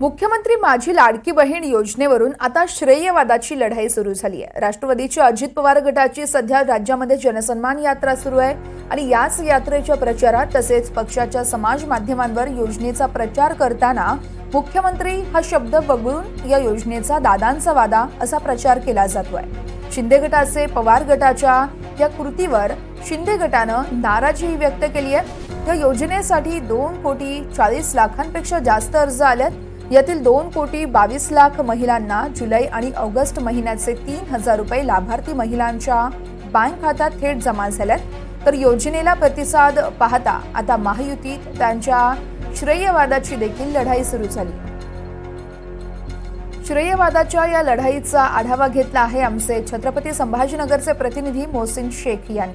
मुख्यमंत्री माझी लाडकी बहीण योजनेवरून आता श्रेयवादाची लढाई सुरू झाली आहे. राष्ट्रवादीच्या अजित पवार गटाची सध्या राज्यामध्ये जनसन्मान यात्रा सुरू आहे आणि याच यात्रेच्या प्रचारात तसेच पक्षाच्या समाज माध्यमांवर योजनेचा प्रचार करताना मुख्यमंत्री हा शब्द वगळून या योजनेचा दादांचा वादा असा प्रचार केला जातोय. शिंदे गटाचे पवार गटाच्या या कृतीवर शिंदे गटानं नाराजीही व्यक्त केली आहे. या योजनेसाठी दोन कोटी चाळीस लाखांपेक्षा जास्त अर्ज आल्यात यातील दोन कोटी बावीस लाख महिलांना जुलै आणि ऑगस्ट महिन्याचे तीन हजार रुपये लाभार्थी महिलांच्या बँक खात्यात थेट जमा झाल्यात. तर योजनेला प्रतिसाद पाहता आता महायुतीत त्यांच्या श्रेयवादाची देखील लढाई सुरू झाली. श्रेयवादाच्या या लढाईचा आढावा घेतला आहे आमचे छत्रपती संभाजीनगरचे प्रतिनिधी मोहसिन शेख यांनी.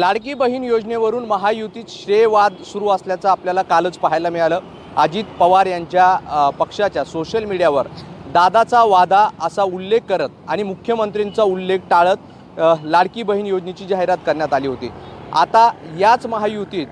लाडकी बहीण योजनेवरून महायुतीत श्रेयवाद सुरू असल्याचं आपल्याला कालच पाहायला मिळालं. अजित पवार यांच्या पक्षाच्या सोशल मीडियावर दादाचा वादा असा उल्लेख करत आणि मुख्यमंत्रींचा उल्लेख टाळत लाडकी बहीण योजनेची जाहिरात करण्यात आली होती. आता याच महायुतीत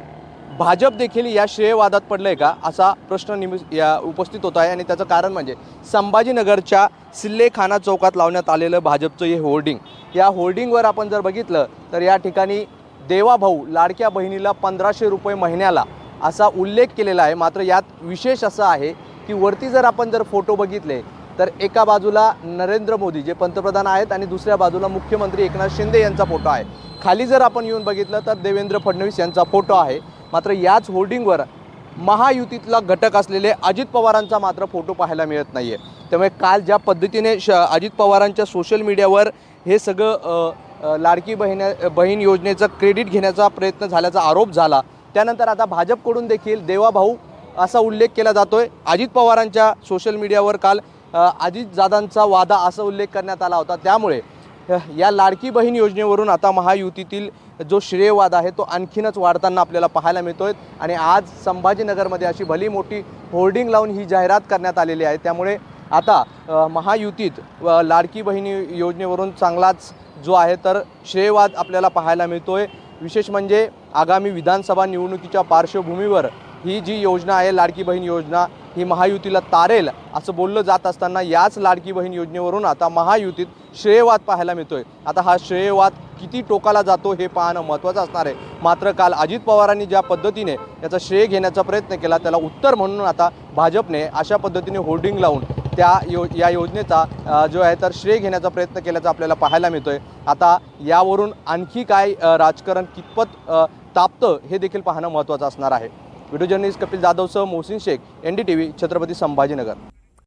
भाजप देखील या श्रेयवादात पडलं आहे का असा प्रश्न निमि या उपस्थित होत आहे आणि त्याचं कारण म्हणजे संभाजीनगरच्या सिल्लेखाना चौकात लावण्यात आलेलं भाजपचं हे होर्डिंग. या होर्डिंगवर आपण जर बघितलं तर या ठिकाणी देवाभाऊ लाडक्या बहिणीला पंधराशे रुपये महिन्याला असा उल्लेख केलेला आहे. मात्र यात विशेष असं आहे की वरती जर आपण जर फोटो बघितले तर एका बाजूला नरेंद्र मोदी जे पंतप्रधान आहेत आणि दुसऱ्या बाजूला मुख्यमंत्री एकनाथ शिंदे यांचा फोटो आहे. खाली जर आपण येऊन बघितलं तर देवेंद्र फडणवीस यांचा फोटो आहे. मात्र याच होर्डिंगवर महायुतीतला घटक असलेले अजित पवारांचा मात्र फोटो पाहायला मिळत नाही आहे त्यामुळे काल ज्या पद्धतीने श अजित पवारांच्या सोशल मीडियावर हे सगळं लाडकी बहिण बहीण योजनेचं क्रेडिट घेण्याचा प्रयत्न झाल्याचा आरोप झाला त्यानंतर आता भाजपकडून देखील देवाभाऊ असा उल्लेख केला जातोय. अजित पवारांच्या सोशल मीडियावर काल अजितजादांचा अजितदादांचा वादा असा उल्लेख करण्यात आला होता. त्यामुळे या लाडकी बहीण योजनेवरून आता महायुतीतील जो श्रेयवाद आहे तो आणखीनच वाढताना आपल्याला पाहायला मिळतोय. आणि आज संभाजीनगरमध्ये अशी भली मोठी होर्डिंग लावून ही जाहिरात करण्यात आलेली आहे. त्यामुळे आता महायुतीत लाडकी बहिणी योजनेवरून चांगलाच जो आहे तर श्रेयवाद आपल्याला पाहायला मिळतोय. विशेष म्हणजे आगामी विधानसभा निवडणुकीच्या पार्श्वभूमीवर ही जी योजना आहे लाडकी बहीण योजना ही महायुतीला तारेल असं बोललं जात असताना याच लाडकी बहीण योजनेवरून आता महायुतीत श्रेयवाद पाहायला मिळतोय. आता हा श्रेयवाद किती टोकाला जातो हे पाहणं महत्त्वाचं असणार आहे. मात्र काल अजित पवारांनी ज्या पद्धतीने याचा श्रेय घेण्याचा प्रयत्न केला त्याला उत्तर म्हणून आता भाजपने अशा पद्धतीने होर्डिंग लावून त्या यो या योजनेचा जो आहे तर श्रेय घेण्याचा प्रयत्न केल्याचा आपल्याला पाहायला मिळतो आहे आता यावरून आणखी काय राजकारण कितपत तापतं हे देखील पाहणं महत्त्वाचं असणार आहे. Video journalist Kapil जाधवसह Mohsin Shaikh N D T V Chhatrapati Sambhajinagar.